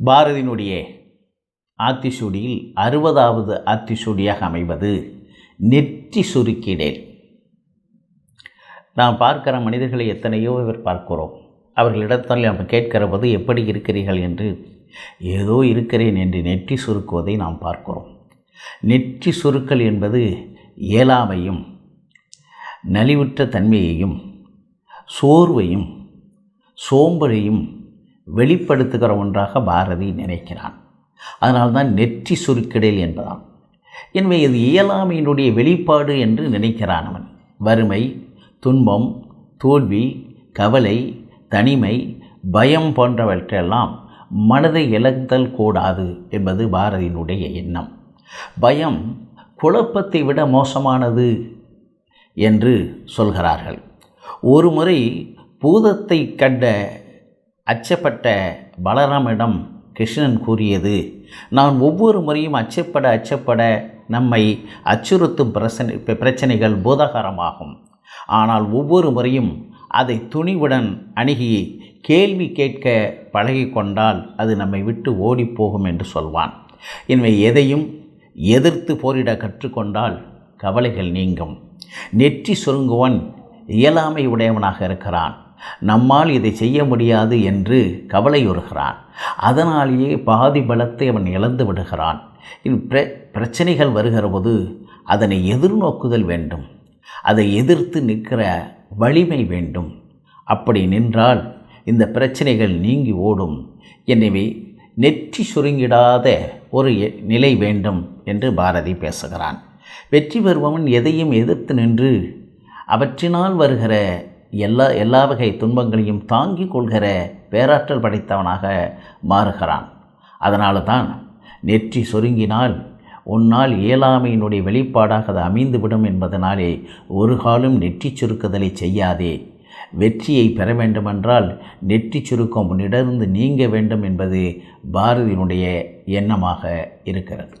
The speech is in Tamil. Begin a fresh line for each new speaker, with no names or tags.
பாரதியினுடைய ஆத்திசூடியில் அறுபதாவது ஆத்திசூடியாக அமைவது நெற்றி சுருக்கிடேன் நாம் பார்க்கிற மனிதர்களை எத்தனையோ இவர் பார்க்கிறோம். அவர்களிடத்தில் நாம் கேட்கிற போது எப்படி இருக்கிறீர்கள் என்று ஏதோ இருக்கிறேன் என்று நெற்றி சுருக்குவதை நாம் பார்க்கிறோம். நெற்றி சுருக்கல் என்பது இயலாமையும் நலிவுற்ற தன்மையையும் சோர்வையும் சோம்பலையும் வெளிப்படுத்துகிற ஒன்றாக பாரதி நினைக்கிறான். அதனால்தான் நெற்றி சுருக்கிடல் என்பதாம். எனவே இது இயலாமையினுடைய வெளிப்பாடு என்று நினைக்கிறான் அவன். வறுமை துன்பம் தோல்வி கவலை தனிமை பயம் போன்றவற்றையெல்லாம் மனதை இழந்தல் கூடாது என்பது பாரதியினுடைய எண்ணம். பயம் குழப்பத்தை விட மோசமானது என்று சொல்கிறார்கள். ஒரு முறை பூதத்தை கண்ட அச்சப்பட்ட பலராமிடம் கிருஷ்ணன் கூறியது நான் ஒவ்வொரு முறையும் அச்சப்பட அச்சப்பட நம்மை அச்சுறுத்தும் பிரச்சனை பிரச்சனைகள் போதகரமாகும். ஆனால் ஒவ்வொரு முறையும் அதை துணிவுடன் அணுகி கேள்வி கேட்க பழகி கொண்டால் அது நம்மை விட்டு ஓடிப்போகும் என்று சொல்வான். எனவே எதையும் எதிர்த்து போரிட கற்றுக்கொண்டால் கவலைகள் நீங்கும். நெற்றி சுருங்குவன் இயலாமை உடையவனாக இருக்கிறான். நம்மால் இதை செய்ய முடியாது என்று கவலையுறுகிறான். அதனாலேயே பாதி பலத்தை அவன் இழந்து விடுகிறான். பிர பிரச்சனைகள் வருகிற போது அதனை எதிர்நோக்குதல் வேண்டும். அதை எதிர்த்து நிற்கிற வலிமை வேண்டும். அப்படி நின்றால் இந்த பிரச்சனைகள் நீங்கி ஓடும். எனவே நெற்றி சுருங்கிடாத ஒரு நிலை வேண்டும் என்று பாரதி பேசுகிறான். வெற்றி பெறுபவன் எதையும் எதிர்த்து நின்று அவற்றினால் வருகிற எல்லா எல்லா வகை துன்பங்களையும் தாங்கிக் கொள்கிற பேராற்றல் படைத்தவனாக மாறுகிறான். அதனால தான் நெற்றி சுருங்கினால் உன்னால் இயலாமையினுடைய வெளிப்பாடாக அது அமைந்துவிடும் என்பதனாலே ஒரு காலம் நெற்றி சுருக்குதலை செய்யாதே. வெற்றியை பெற வேண்டுமென்றால் நெற்றி சுருக்கம் உன்னிடருந்து நீங்க வேண்டும் என்பது பாரதியினுடைய எண்ணமாக இருக்கிறது.